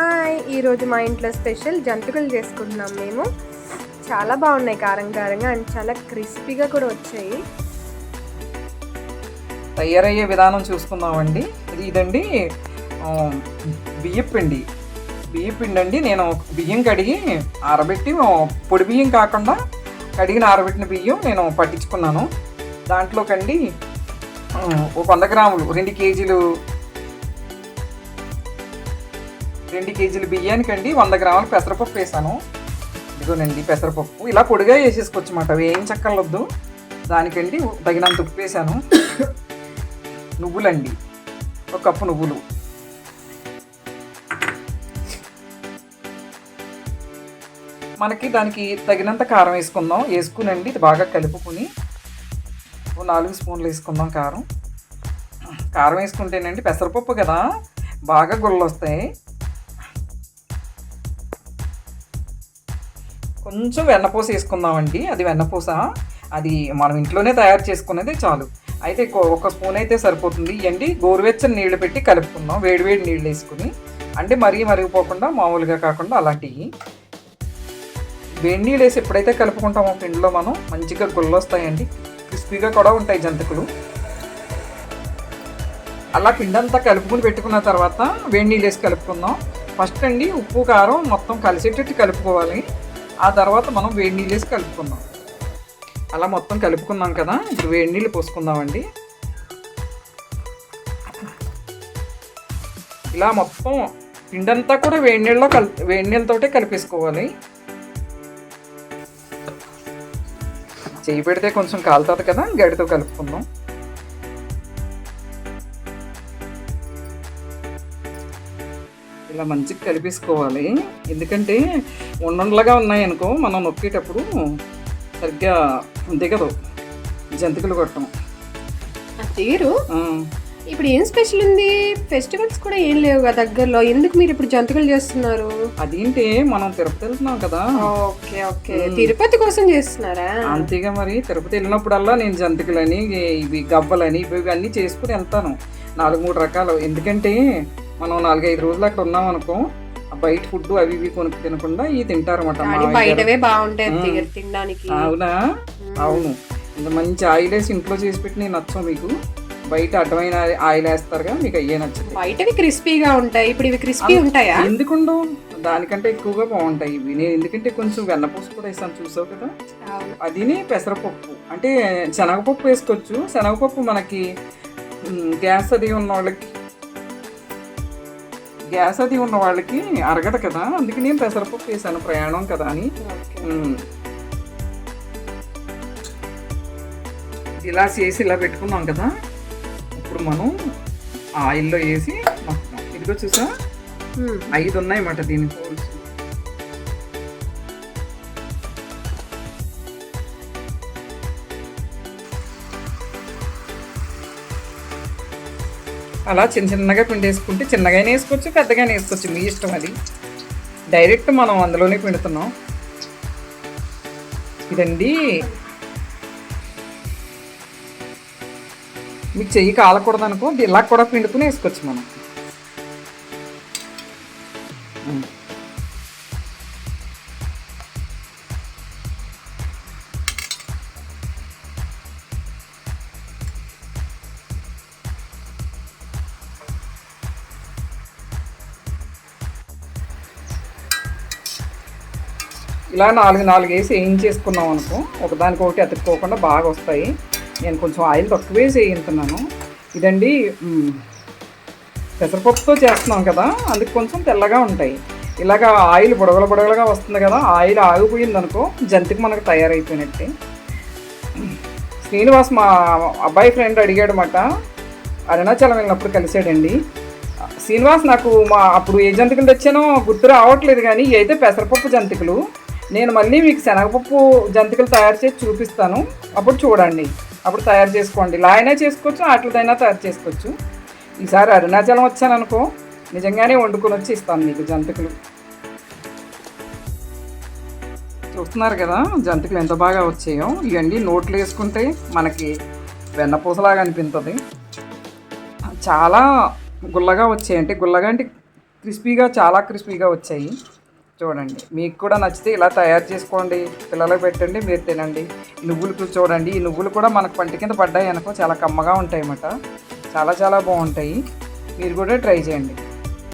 Hi ఈరోజు మా ఇంట్లో స్పెషల్ జంతికలు చేసుకుంటున్నాం మేము. చాలా బాగున్నాయి కారం కారంగా అండ్ చాలా క్రిస్పీగా కూడా వచ్చాయి. తయారయ్యే విధానం చూసుకుందామండి. ఇది ఇదండి బియ్యపిండి బియ్యపిండి అండి నేను బియ్యం కడిగి ఆరబెట్టి పొడి బియ్యం కాకుండా కడిగిన ఆరబెట్టిన బియ్యం నేను పట్టించుకున్నాను. దాంట్లోకండి ఒక వంద గ్రాములు రెండు కేజీలు రెండు కేజీలు బియ్యానికండి వంద గ్రాముల పెసరపప్పు వేసాను. ఇదిగోనండి పెసరపప్పు. ఇలా పొడిగా వేసేసుకోవచ్చు అన్నమాట. చక్కలొద్దు దానికండి తగినంత ఉప్పు వేసాను. నువ్వులండి. ఒక కప్పు నువ్వులు. మనకి దానికి తగినంత కారం వేసుకుందాం. వేసుకునండి ఇది బాగా కలుపుకుని ఓ నాలుగు స్పూన్లు వేసుకుందాం కారం. కారం వేసుకుంటేనండి పెసరపప్పు కదా బాగా గుళ్ళు వస్తాయి కొంచెం వెన్నపూస వేసుకుందామండి. అది వెన్నపూస అది మనం ఇంట్లోనే తయారు చేసుకున్నదే చాలు. అయితే ఒక స్పూన్ అయితే సరిపోతుంది. ఇవ్వండి గోరువెచ్చని నీళ్ళు పెట్టి కలుపుకుందాం. వేడివేడి నీళ్ళు వేసుకుని. అంటే మరీ మరిగిపోకుండా మామూలుగా కాకుండా అలాంటివి వేడి నీళ్ళు వేసి ఎప్పుడైతే కలుపుకుంటామో పిండిలో మనం మంచిగా గుళ్ళొస్తాయండి క్రిస్పీగా కూడా ఉంటాయి జంతికలు. అలా పిండంతా కలుపుకుని పెట్టుకున్న తర్వాత వేడి నీళ్ళు వేసి కలుపుకుందాం. ఫస్ట్ అండి ఉప్పు కారం మొత్తం కలిసేటట్టు కలుపుకోవాలి. ఆ తర్వాత మనం వేడి నీళ్ళు వేసి కలుపుకుందాం. అలా మొత్తం కలుపుకున్నాం కదా ఇప్పుడు వేడి నీళ్ళు పోసుకుందామండి. ఇలా మొత్తం పిండంతా కూడా వేడి నీళ్ళలో కల్ వేడి నీళ్ళతోటే కలిపేసుకోవాలి. చేయి పెడితే కొంచెం కాలుతుంది కదా గడితో కలుపుకుందాం. ఇలా మంచిగా కలిపేసుకోవాలి. ఎందుకంటే ఉండలుగా ఉన్నాయనుకో మనం నొక్కేటప్పుడు సరిగ్గా దిగదు జంతికలు కొట్టడం తీరు? ఇప్పుడు ఏం స్పెషల్ ఉంది? ఫెస్టివల్స్ కూడా ఏం లేవు కదా దగ్గరలో. ఎందుకు మీరు ఇప్పుడు జంతికలు చేస్తున్నారు? అదేంటి? మనం తిరుపతి వెళ్తున్నాం కదా. Okay okay. తిరుపతి కోసం చేస్తున్నారా? అంతేగా మరి. తిరుపతి వెళ్ళినప్పుడల్లా నేను జంతికలని ఇవి గవ్వలని ఇవి ఇవి అన్నీ చేసుకుని వెళ్తాను. నాలుగు మూడు రకాలు. ఎందుకంటే మనం నాలుగైదు రోజులు అక్కడ ఉన్నాం అనుకో బయట ఫుడ్ అవి ఇవి కొనుక్కు తినకుండా ఇవి తింటారన్నమాట. బయటవే బాగుంటాయి తినడానికి. అవునా? అవును. ఇంత మంచి ఆయిల్ వేసి ఇంట్లో చేసి పెట్టి నేను నచ్చం మీకు. బయట అడ్డమైన ఆయిల్ వేస్తారుగా మీకు అయ్యే నచ్చదు. బయటవి క్రిస్పీగా ఉంటాయి. ఇప్పుడు ఇవి క్రిస్పీ ఉంటాయా? ఎందుకుండో దానికంటే ఎక్కువగా బాగుంటాయి ఇవి. నేను ఎందుకంటే కొంచెం వెన్నపూస కూడా వేసాను చూసావు కదా. అదిని పెసరపప్పు. అంటే శనగపప్పు వేసుకోవచ్చు. శనగపప్పు మనకి గ్యాస్ అది ఉన్న వాళ్ళకి గ్యాస్ అది ఉన్న వాళ్ళకి అరగదు కదా. అందుకే నేను పెసరపప్పు వేసాను ప్రయాణం కదా అని. ఇలా చేసి ఇలా పెట్టుకున్నాం కదా. ఇప్పుడు మనం ఆయిల్లో వేసి మొత్తం ఇదిగో చూసా. ఐదు ఉన్నాయన్నమాట దీని హోల్స్ అలా చిన్న చిన్నగా పిండి వేసుకుంటే చిన్నగానే వేసుకోవచ్చు పెద్దగానే వేసుకోవచ్చు. మీ ఇష్టం అది. డైరెక్ట్ మనం అందులోనే పిండుతున్నాం. ఇదండి. మీకు చెయ్యి కాలకూడదు అనుకో ఇలా కూడా పిండుకుని వేసుకోవచ్చు మనం. ఇలా నాలుగు నాలుగు వేసి వేయించేసుకున్నాం అనుకో ఒకదానికొకటి అతుక్కోకుండా బాగా వస్తాయి. నేను కొంచెం ఆయిల్ తక్కువ వేసి వేయించున్నాను ఇదండి పెసరపప్పుతో చేస్తున్నాం కదా అందుకు కొంచెం తెల్లగా ఉంటాయి. ఇలాగా ఆయిల్ బుడగలు బుడగలుగా వస్తుంది కదా ఆయిల్ ఆగిపోయింది అనుకో జంతికి మనకు తయారైపోయినట్టే. శ్రీనివాస్ మా అబ్బాయి ఫ్రెండ్ అడిగాడమాట అరుణాచలం వెళ్ళినప్పుడు కలిసాడండి. శ్రీనివాస్ నాకు మా అప్పుడు ఏ జంతికలు తెచ్చానో గుర్తు రావట్లేదు కానీ ఇవి అయితే పెసరపప్పు జంతికలు. నేను మళ్ళీ మీకు శనగపప్పు జంతికలు తయారు చేసి చూపిస్తాను. అప్పుడు చూడండి. అప్పుడు తయారు చేసుకోండి. ఇలా అయినా చేసుకోవచ్చు వాటిదైనా తయారు చేసుకోవచ్చు. ఈసారి అరుణాచలం వచ్చాను అనుకో నిజంగానే వండుకొని వచ్చి ఇస్తాను మీకు జంతికలు. చూస్తున్నారు కదా జంతికలు ఎంత బాగా వచ్చాయో. ఇవన్నీ నోట్లు వేసుకుంటే మనకి వెన్నపూసలాగా అనిపిస్తుంది చాలా గుల్లగా వచ్చాయి. అంటే గుల్లగా అంటే క్రిస్పీగా చాలా క్రిస్పీగా వచ్చాయి. చూడండి. మీకు కూడా నచ్చితే ఇలా తయారు చేసుకోండి. పిల్లలకు పెట్టండి మీరు తినండి. నువ్వులు చూడండి. ఈ నువ్వులు కూడా మనకు పంట కింద పడ్డాయి అనుకో చాలా కమ్మగా ఉంటాయి అన్నమాట చాలా చాలా బాగుంటాయి. మీరు కూడా ట్రై చేయండి.